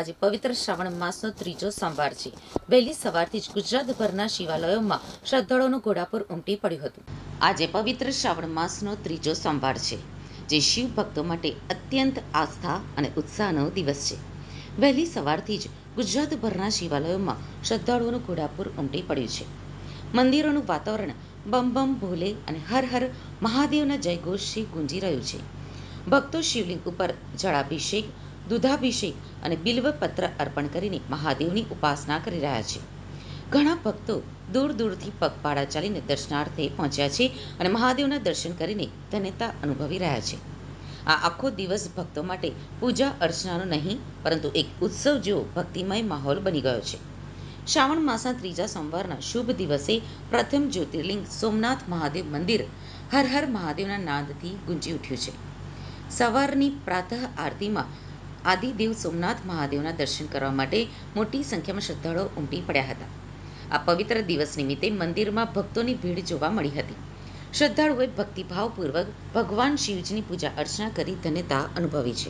આજે પવિત્ર શ્રાવણ માસનો ત્રીજો સોમવાર છે. વહેલી સવારથી જ ગુજરાતભરના શિવાલયોમાં શ્રદ્ધાળુઓનું ઘોડાપુર ઉમટી પડ્યું હતું. આજે પવિત્ર શ્રાવણ માસનો ત્રીજો સોમવાર છે, જે શિવ ભક્તો માટે અત્યંત આસ્થા અને ઉત્સાહનો દિવસ છે. વહેલી સવારથી જ ગુજરાતભરના શિવાલયોમાં શ્રદ્ધાળુઓનું ઘોડાપુર ઉમટી પડ્યું છે. મંદિરોનું વાતાવરણ બમ બમ ભોલે અને હર હર મહાદેવના જયઘોષથી ગુંજી રહ્યું છે. ભક્તો શિવલિંગ ઉપર જળાભિષેક દૂધાભિષેક અને બિલ્વપત્ર અર્પણ કરીને મહાદેવની ઉપાસના કરી રહ્યા છે. ઘણા ભક્તો દૂર દૂરથી પગપાળા ચાલીને દર્શનાર્થે પહોંચ્યા છે અને મહાદેવના દર્શન કરીને ધન્યતા અનુભવી રહ્યા છે. આ આખો દિવસ ભક્તો માટે પૂજા અર્ચનાનો નહીં, પરંતુ એક ઉત્સવ જેવો ભક્તિમય માહોલ બની ગયો છે. શ્રાવણ માસના ત્રીજા સોમવારના શુભ દિવસે પ્રથમ જ્યોતિર્લિંગ સોમનાથ મહાદેવ મંદિર હર હર મહાદેવના નાદથી ગુંજી ઉઠ્યું છે. સવારની પ્રાતઃ આરતીમાં આદિદેવ સોમનાથ મહાદેવના દર્શન કરવા માટે મોટી સંખ્યામાં શ્રદ્ધાળુઓ ઉમટી પડ્યા હતા. આ પવિત્ર દિવસ નિમિત્તે મંદિરમાં ભક્તોની ભીડ જોવા મળી હતી. શ્રદ્ધાળુઓએ ભક્તિભાવપૂર્વક ભગવાન શિવજીની પૂજા અર્ચના કરી ધન્યતા અનુભવી છે.